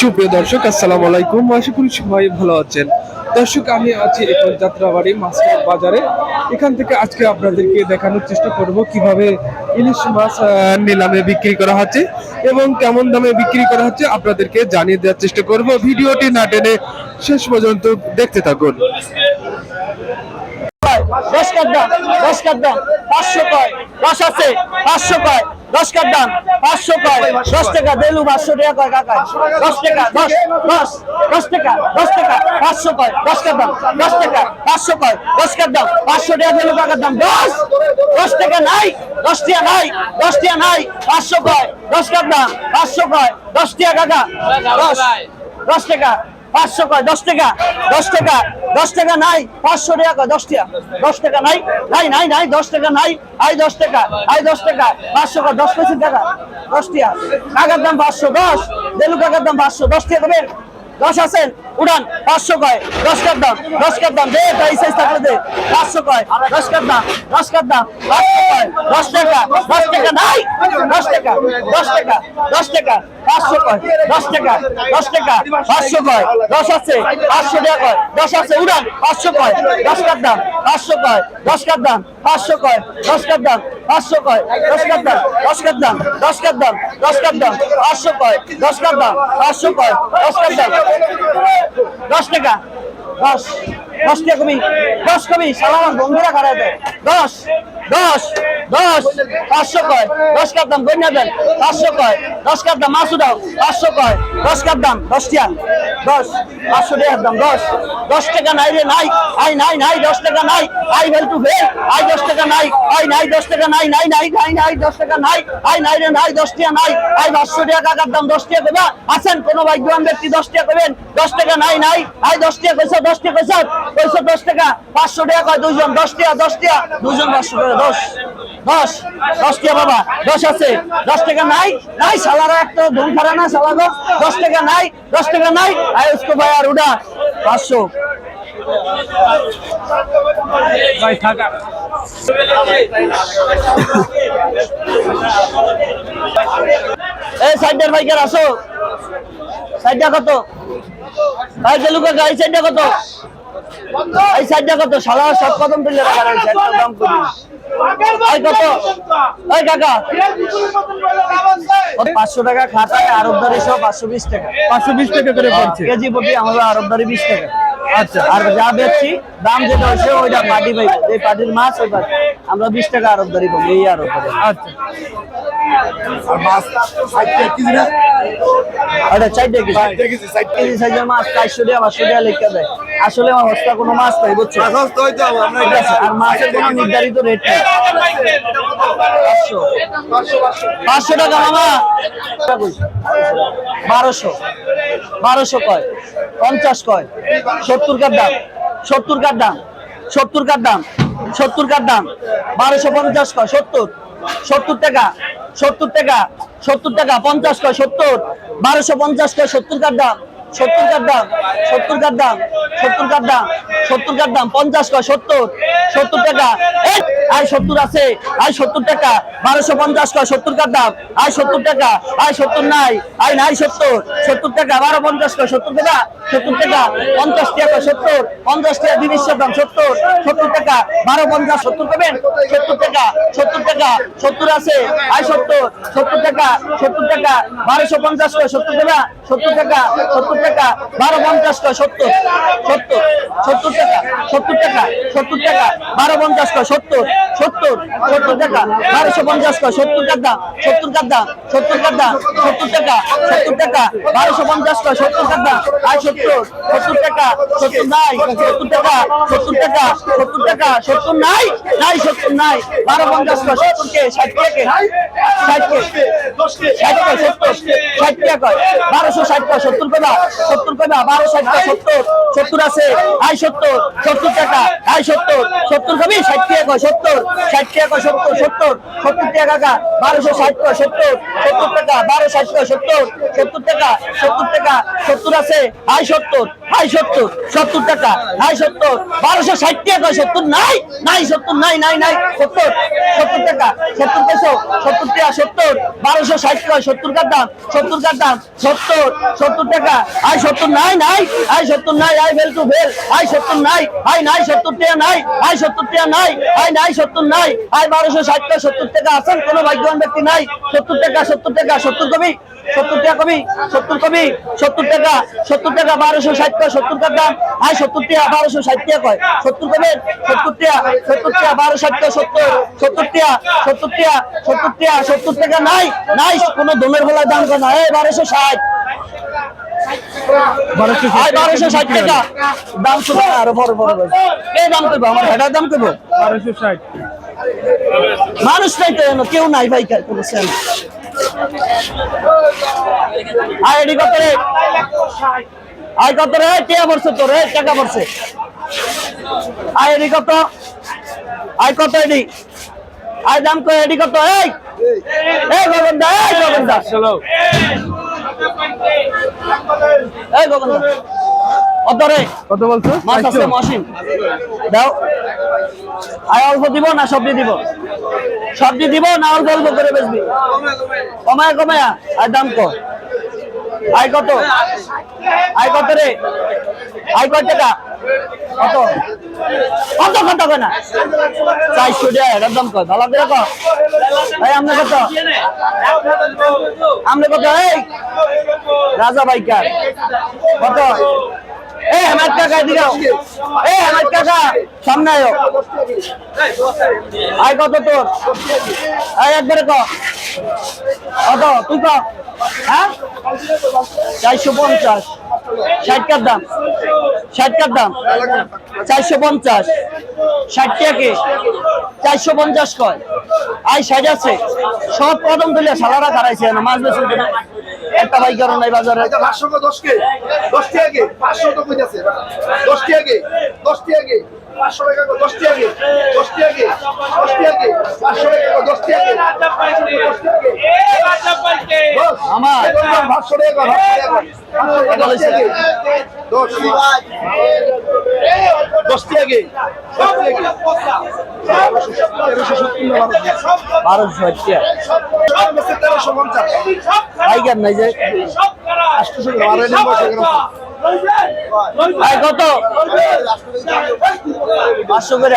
সুপ্রিয় দর্শক, আসসালামু আলাইকুম। আশা করি সবাই ভালো আছেন। দর্শক, আমি আছি এখন যাত্রাবাড়ি মাছের বাজারে। এখান থেকে আজকে আপনাদেরকে দেখানোর চেষ্টা করব কীভাবে ইলিশ মাছ নিলামে বিক্রি করা হচ্ছে এবং কেমন দামে বিক্রি করা হচ্ছে আপনাদেরকে জানিয়ে দেওয়ার চেষ্টা করব। ভিডিওটি না টেনে শেষ পর্যন্ত দেখতে থাকুন। দশ কার দাম, দশ কার দাম, পাঁচশো কয়, দশ আছে, পাঁচশো কয়, দশ কার দাম, পাঁচশো কয়, দশ টাকা, বেলু পাঁচশো টাকা কয় কাকা, দশ টাকা, দশ দশ দশ টাকা দশ টাকা, পাঁচশো কয়, দশ কার দাম, দশ টাকা, পাঁচশো কয়, দশ কার দাম, পাঁচশো টাকা, বেলু কাকার দাম, দশ দশ টাকা নাই, দশ টাকা নাই, দশ টাকা নাই, পাঁচশো কয়, দশ কার দাম, পাঁচশো কয়, দশ টাকা কাকা, দশ দশ টাকা, পাঁচশো কয়, দশ টাকা দশ টাকা দশ টাকা নাই, পাঁচশো টাকা, দশ টাকা দশ টাকা নাই নাই নাই নাই, দশ টাকা নাই আই দশ টাকা আই দশ টাকা, পাঁচশো কয় দশ পঁচিশ টাকা, দশ টাকা। কাকার দাম পাঁচশো, দশ, দেলু কাকার দাম পাঁচশো, দশ টাকা দেবেন দশ আছেন উড়ান পাঁচশো কয়, দশ কার দাম, দশ কার দাম, দে, তাই শেষ থাকলে দে, পাঁচশো কয়, দশ কার দাম, দশ কার দাম, পাঁচশো কয়, দশ টাকা দশ টাকা নাই। দশ টাকা দশ টাকা দশ টাকা, পাঁচশো কয়, দশ টাকা দশ টাকা, পাঁচশো কয়, দশ আছে, পাঁচশো টাকা দশ আছে, উড়ান, পাঁচশো কয়, দশ কার দাম, পাঁচশো কয়, দশ কার দাম, পাঁচশো কয়, দশ কার দাম, পাঁচশো কয়, দশ কার দাম, দশ কার দাম, দশ কার দাম, দশ কার দাম, পাঁচশো কয়, দশ কার দাম, পাঁচশো কয়, দশ কার দাম, দশ টাকা, দশ দশ টাকা কমি, দশ কমি, সালাম, বন্ধুরা খারাপ দশ দশ দশ, পাঁচশো কয়। দশ কার দাম গন্যা দেন, পাঁচশো কয়। দশ কার দাম মাসু দাও, পাঁচশো কয়। দশ কার দাম দশ টাকা দশ, পাঁচশো টাকার দাম দশ। দশ টাকা নাই রে নাই, আই নাই নাই, দশ টাকা নাই, আই ভেল টু ভেল আই দশ টাকা নাই, আই নাই দশ টাকা নাই নাই নাই নাই নাই দশ টাকা নাই, আই নাই রে নাই, দশ নাই, আই পাঁচশো টাকা কাকার দাম দশ টাকা দেবা আছেন কোন ভাগ্যবান ব্যক্তি দশ টাকা করবেন দশ টাকা নাই নাই, আই দশ টাকা কইছো, দশ টাকা কইছো দশ টাকা, পাঁচশো টাকা কয়, দুইজন দশ টাকা দুইজন পাঁচশো টাকা দশ। দশ দশ টাকা বাবা দশ আছে। দশ টাকা নাই নাই সালারা একটা ধুম খারা না সালা গো দশ টাকা নাই দশ টাকা নাই। আই উসকো ভাই আর উড়া পাঁচশো। এই সাইডের ভাইকার আসো। সাইডটা কত? ভাই কাকা এই সাইডটা কত? এই সাইডটা কত? সালা সব কদম তুলে রাখা রয়েছে একটা দাম করি এই কত? এই কাকা। পাঁচশো টাকা খাতায় আরবদারি সহ পাঁচশো বিশ টাকা। পাঁচশো বিশ টাকা করে পড়ছে। কেজি প্রতি আমাদের আরবদারি বিশ টাকা। আচ্ছা। আর যা বেচছি দাম যেটা হচ্ছে ওইটা পাইবে পার্টির মাছ ওই আমরা বিশ টাকা আরবদারি পাবো এই আরবদারি আচ্ছা। ওটা চারটে কেজি কেজি। সাইজের মাছ চারশো টাকা পাঁচশো টাকা লেখা দেয়। আসলে আমার হস্তা কোনো মাছ নাই বুঝছ? আর মাছের কোনো নির্ধারিত রেট নেই। পাঁচশো। পাঁচশো টাকা মামা। বারোশো। বারোশো কয়? পঞ্চাশ কয়? সত্তর কার দাম? সত্তর কার দাম? সত্তর কার দাম? সত্তর কার দাম? বারোশো পঞ্চাশ কয়? সত্তর? সত্তর টাকা সত্তর টাকা সত্তর টাকা, পঞ্চাশ কয়, সত্তর? বারোশো পঞ্চাশ কয়, সত্তর কার দাম? সত্তর কার দাম? সত্তর কার দাম? সত্তর কার দাম? সত্তর কার দাম? পঞ্চাশ কয়, সত্তর? সত্তর টাকা। আয় সত্তর আছে, আয় সত্তর টাকা। বারোশো পঞ্চাশ কয়, সত্তর কার দাম? আয় সত্তর টাকা, আয় সত্তর নাই, আয় নাই সত্তর। সত্তর টাকা, বারো পঞ্চাশ কয়, সত্তর টাকা। সত্তর টাকা পঞ্চাশ টাকা সত্তর পঞ্চাশ টাকা জিনিস দাম সত্তর সত্তর টাকা বারো পঞ্চাশ সত্তর পাবেন সত্তর টাকা সত্তর টাকা সত্তর আছে আয় সত্তর সত্তর টাকা সত্তর টাকা বারোশো পঞ্চাশ কয় সত্তর টাকা সত্তর টাকা সত্তর টাকা বারো পঞ্চাশ কয় সত্তর সত্তর সত্তর টাকা সত্তর টাকা সত্তর টাকা বারো পঞ্চাশ কয় সত্তর সত্তর সত্তর টাকা বারোশো পঞ্চাশ কয় সত্তর টাকা সত্তর টাকা সত্তর টাকা সত্তর টাকা সত্তর টাকা বারোশো পঞ্চাশ কয় সত্তর টাকা আয় সত্তর সত্তর টাকা, সত্তর নাই, সত্তর টাকা সত্তর টাকা সত্তর টাকা, সত্তর নাই নাই, সত্তর নাই। বারো পঞ্চাশ সত্তর কে ষাট কে? ষাট কে? ষাট কয় সত্তর, ষাট টাকা বারোশো ষাট কয় সত্তর কয়বা সত্তর কয়বা বারো ষাট কয় সত্তর সত্তর আছে সত্তর টাকা, আয় সত্তর সত্তর কবি? ষাট টাকা সত্তর, ষাট টাকা সত্তর সত্তর টাকা বারোশো ষাট কয় সত্তর সত্তর টাকা বারো ষাট সত্তর সত্তর টাকা সত্তর টাকা সত্তর আছে আয় সত্তর। হাই সত্তর সত্তর টাকা হাই সত্তর বারোশো ষাট টাকা সত্তর নাই নাই সত্তর নাই নাই নাই সত্তর সত্তর টাকা সত্তর পেশো সত্তর টাকা সত্তর বারোশো ষাট কয় সত্তর কার দাম সত্তর কার দাম সত্তর সত্তর টাকা আই সত্তর নাই নাই আই সত্তর নাই আই ভেল টু ভেল আই সত্তর নাই আই নাই সত্তর টাকা নাই আই সত্তর টাকা নাই আই নাই সত্তর নাই আই বারোশো ষাট টাকা সত্তর টাকা আছেন কোনো ভাগ্যবান ব্যক্তি নাই সত্তর টাকা সত্তর টাকা সত্তর কবি সত্তর টাকা কবি সত্তর কবি সত্তর টাকা সত্তর টাকা বারোশো ষাট সত্তর দাম। সত্তর বারোশো ষাট কয়। সত্তর কবে সত্তর টাকা সত্তর টাকা বারো ষাট টাকা সত্তর। সত্তর টাকা সত্তর টাকা সত্তর টাকা সত্তর টাকা নাই? নাই কোনো দমের দাম কয় না। এই বারোশো ষাট। বারোশো ষাট টাকা। দাম শুনে আরও বড় বড় বড়। কে দাম করব আমার ভেটার দাম করব বারোশো ষাট। মানুষ নাই তো এনো, কেউ নাই ভাই কোনো সেন আই এডি কত রে? আই কত রে? টিয়া পড়ছে তোর এই টাকা পড়ছে আই এডি কত। আই কত এডি আই দাম কই এডি কত এই। এই গোবিন্দা এই গোবিন্দা। চলো এই গোবিন্দা। কত রে? কত বলছো? মাছ আছে মশিন দাও। আয় অল্প দিব না সবজি দিব? সবজি দিব না অল্প অল্প করে বেচবি? কমায় কমায়। আর দাম কত আয় কত? আয় কত রে? আয় কত টাকা? কত? কত কত কয় না? চারশো টাকা এটার দাম কত? ভালো করে কত এই আমরা কত? আমরা কত? এই, রাজা বাইকার। কত? এই আমার কাকা দিও এই আমার কাকা, সামনে আয়ো। কত তোর? আয়, একবারে ক কত তুই ক হ্যাঁ? চারশো পঞ্চাশ। ষাট কার দাম। ষাট কার দাম। চারশো পঞ্চাশ। ষাট টাকা। চারশো পঞ্চাশ কয়? আই ষাট আছে। সব কদম তুলে সালারা দাঁড়াইছে না মাছ বেশি একটা বাইক কারণ নাই বাজারে। পাঁচশো দশ কে দশটি আগে, পাঁচশো তো কইতাছে। দশটি আগে দশটি আগে। পাঁচশো টাকা করে দশটি আগে দশটি আগে দশটি আগে পাঁচশো টাকা করে দশটি আগে। আমার। পাঁচশো টাকা দশটি বারোশো? তেরোশো পঞ্চাশ। নাই যে। আটশোশো বারো নম্বর আয় কত? পাঁচশো করে।